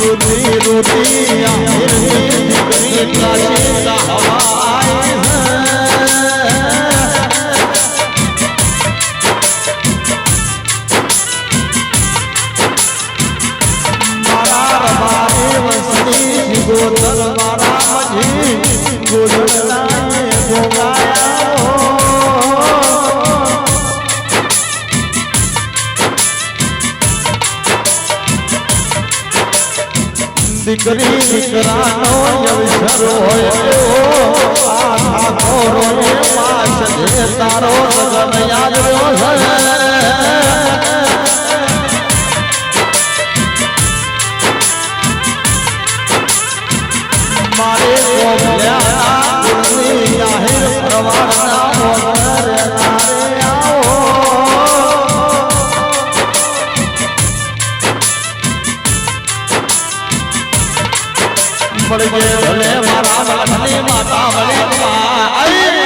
रुधि रुधि आखिर से निकली काशी हवाएं દીકરી દીકરાનો અવસર હોય એવો તારો લગન યાદ રહ્યો પડ ગયો. મારા માતા મને મા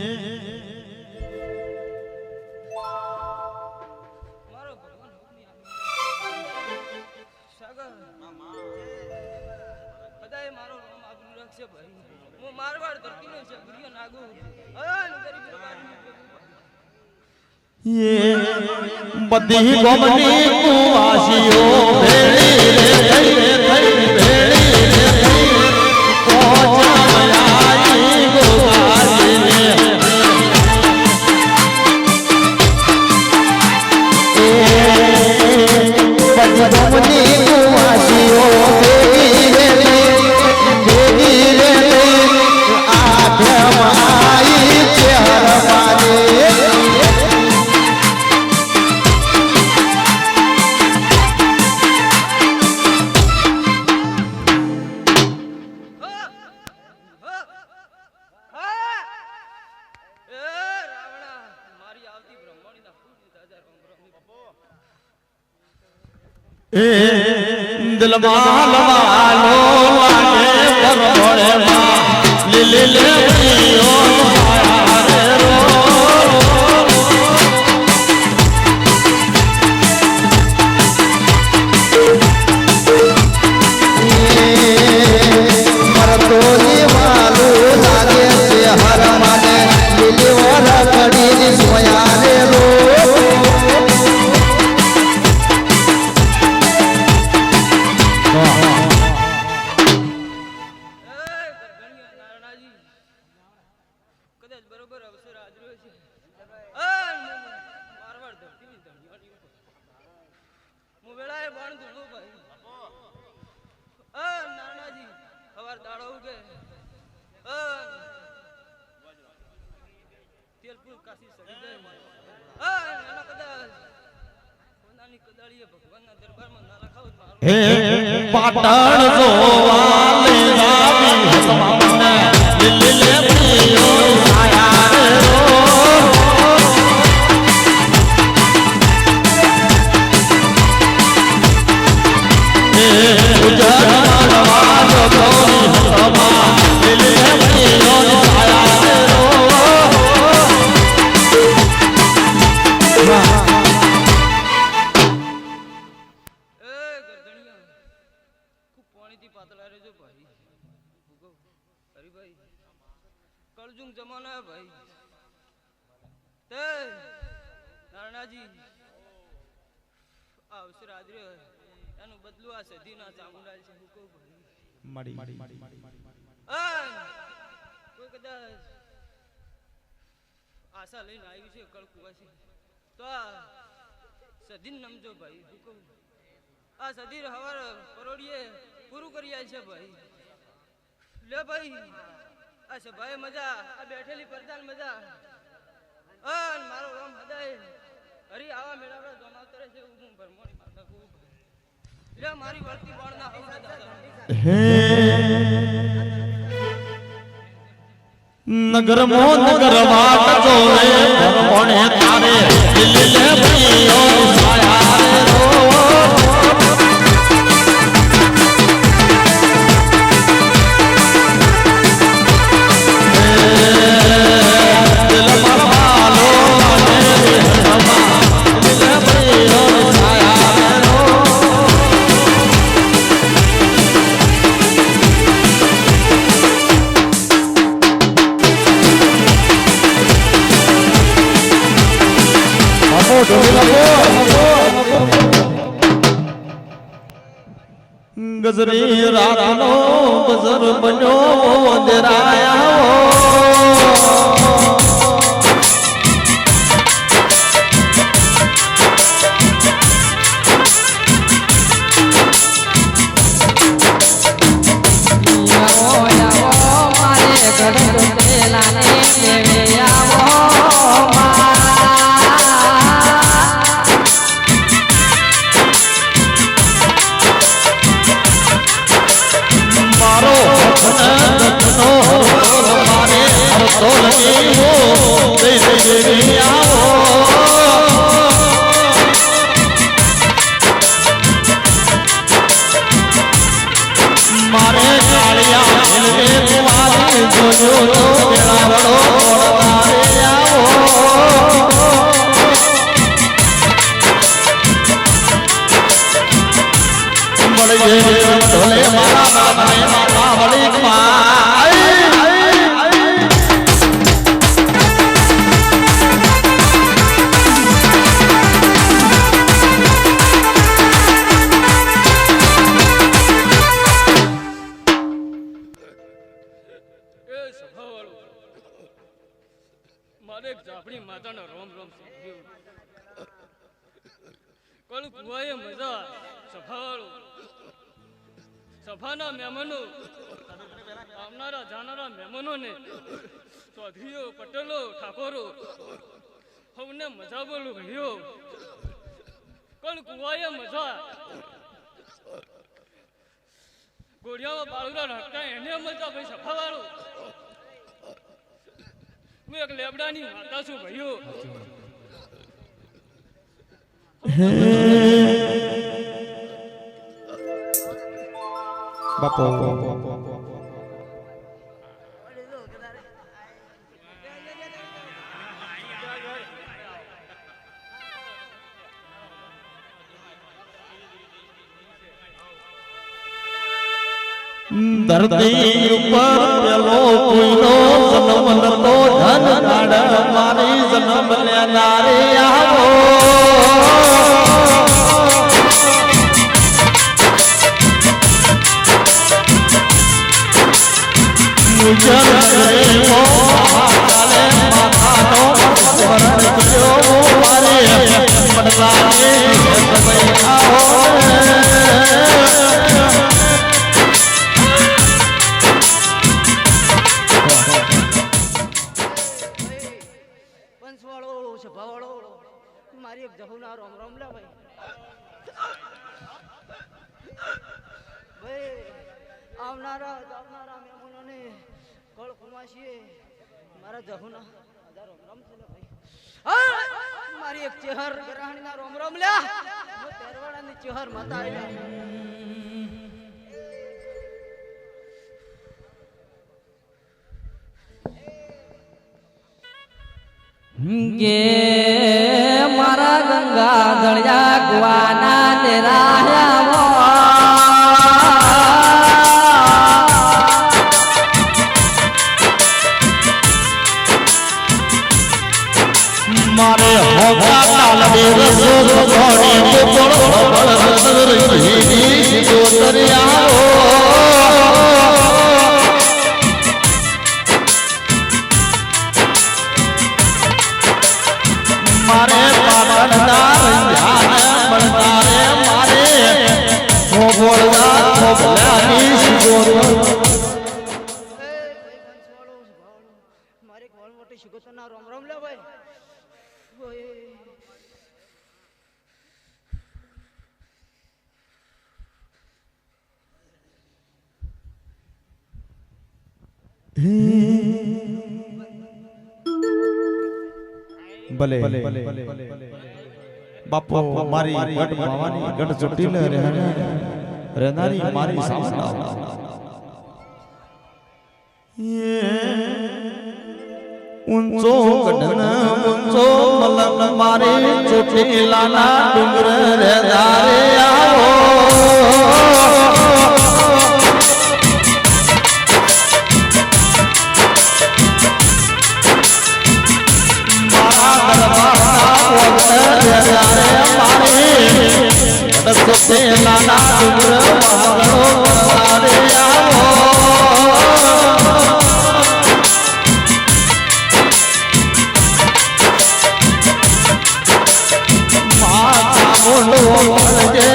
બધી ગોમની કુવાસીઓ. ભેળ એ દિલમાં લવાલો આને પરવળે માં લીલી લેવીઓ હે. પાટણ જોવા આશા લઈને આવ્યું છે કળકુવા છે તો આ સધીન નમજો ભાઈ આ સધીર હવાર પરોડીએ પૂરું કરી છે ભાઈ. લે ભાઈ આ ભાઈ મજા આ બેઠેલી પરદાન મજા. અન મારો રામ હદાય હરી આવા મેળાવડા જમાવતરે છે હું ભરમોણ નગર મો નગર વાટ જોરે ભરમોણે તારે દિલ લે ભઈઓ ગજરી રાતનો ગજર બન્યો અંધેરાયા મારે જાફડી માતાનો રોમ રોમ સમજ્યો કોણ કુવાએ મજા, સભાવાળો. સભાના મહેમાનો, આવનારા, જાનારા મહેમાનોને ચૌધરીઓ પટેલો, ઠાકોરો, સૌને મજા બોલું ભઈઓ કોણ કુવાએ મજા. ગોળિયામાં બાળુરા નાખતા એને મજા, ભાઈ, સભાવાળો. હું એક લેબડાની માતા છું ભાઈઓ. બાપો. ધરતી ઉપર પેલો કોઈનો જન્મ તો ધન નાડ મારી જન્મ લેનારી આવો. મુજર પંચવાળો સભાવાળો મારી એક જહુના રોમ રોમ લે ભાઈ. ભાઈ, આવનારા આવનારા મહેમાનોને કળ કુમાશીએ મારા જહુના રોમ રોમ છે લે ભાઈ! મારી એક ચેહર ગ્રહણીના રોમ રોમ લ્યા. હું તેરવાડાની ચેહર માતા આયલા કે મારા ગંગા દળિયા ગુવાના તેરા મારે પાટણના રૈયાને મારે ખોબોળના ખોબલાની સુગોરો શિગોતના ભલે બાપો મારી ગઢ માવાની ગઢ જટીલ રહેણે રહેનારી મારી સાસરા ઊંચો ગઢન ઊંચો મલક મારે ચોટીલાના ડુંગર રે દારે આવો મારે નાના ડુંગર મહાગણો દારે આવો છે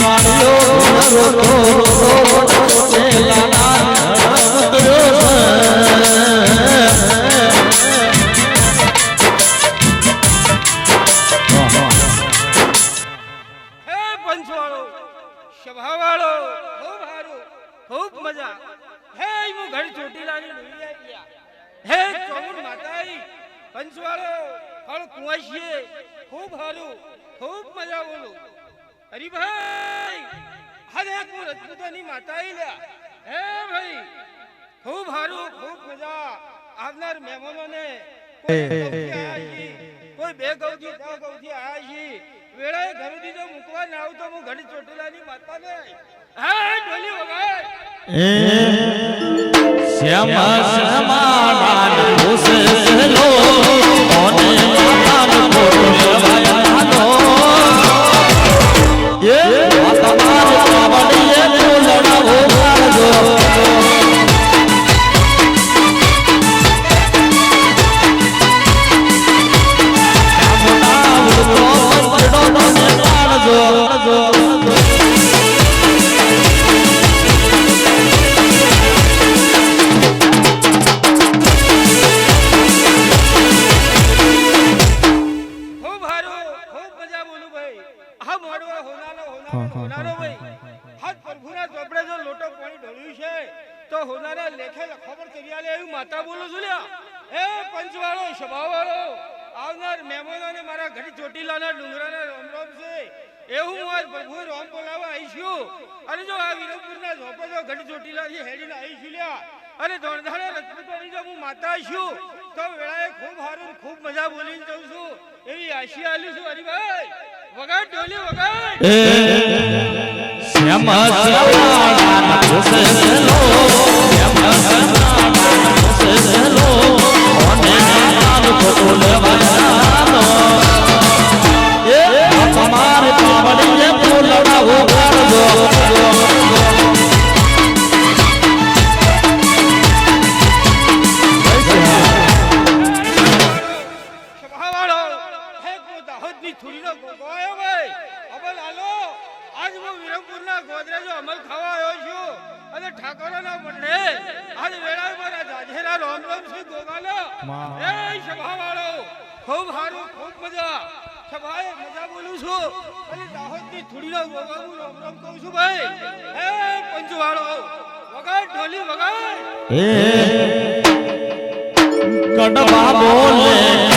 માળિયો રોતો મજા બોલું. હરીભાઈ હરે હું રજપૂતોની માતા લ્યા. હે ભાઈ ખૂબ હારું ખૂબ મજા આવનાર મહેમાનોને કોઈ બે ગૌથી દસ ગૌથી આયા છીએ વેળાએ ઘરે દીધો મૂકવા ના આવતો હું ઘડી ચોટીલાની માતાને. હે ઢોલી વગાડ. શ્યામ શ્યામાના નાનો સહેલો આ મોડવા હોનાનો હોનાનો ભાઈ. હાથ પ્રભુના ચોપડે જો લોટો પાણી ઢોળ્યું છે તો હોનારા લેખે ખબર કરી એવું માતા બોલું છું લ્યા. એ પંચવાળો સભાવાળો આવનાર મહેમાનોને મારા ઘડી ચોટીલાના ડુંગરાના રોમ રોમ છે. એવું હું આજ પ્રભુ રોમ બોલાવવા અને જો આ વિરમપુરના ઝોપે જો ઘડી ચોટીલાથી હેડીને આવીશું લ્યા. અને દોણધારા રજપૂતોની જો હું માતા છું તો વેળાએ ખૂબ સારું ખૂબ મજા બોલીને જઉં છું. એવી આશી આલું છું હરીભાઈ. વગાડ ઢોલી વગાડ. શ્યામ શ્યામાના શ્યામ ગોદરેજો અમલ ખાવા આવ્યો છું અને ઠાકોરના મંડળે આજ વેળા મારા જાજેરા રોમ રોમ શ્રી ગોગાલો એ સભાવાળો ખૂબ સારું ખૂબ મજા. સભાએ મજા બોલું છું અને દાહોદની થોડી ગોગો હું રોમ રોમ કહું છું ભાઈ. હે પંચવાળો વગર ઢોલી વગર એ. કડવા બોલે.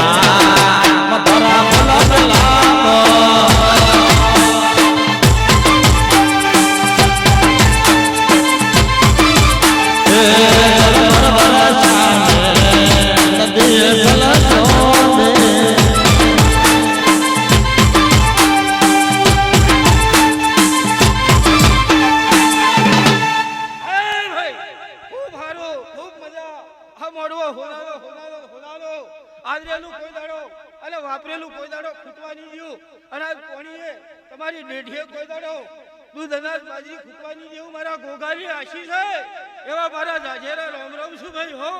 તમારી ડેઢીએ કોઈ દાડો દૂધ અનાજ બાજરી ખૂટવાની જેવું મારા ગોગાની આશી છે. એવા મારા જાજેરા રામ રામ શું ભાઈ હો?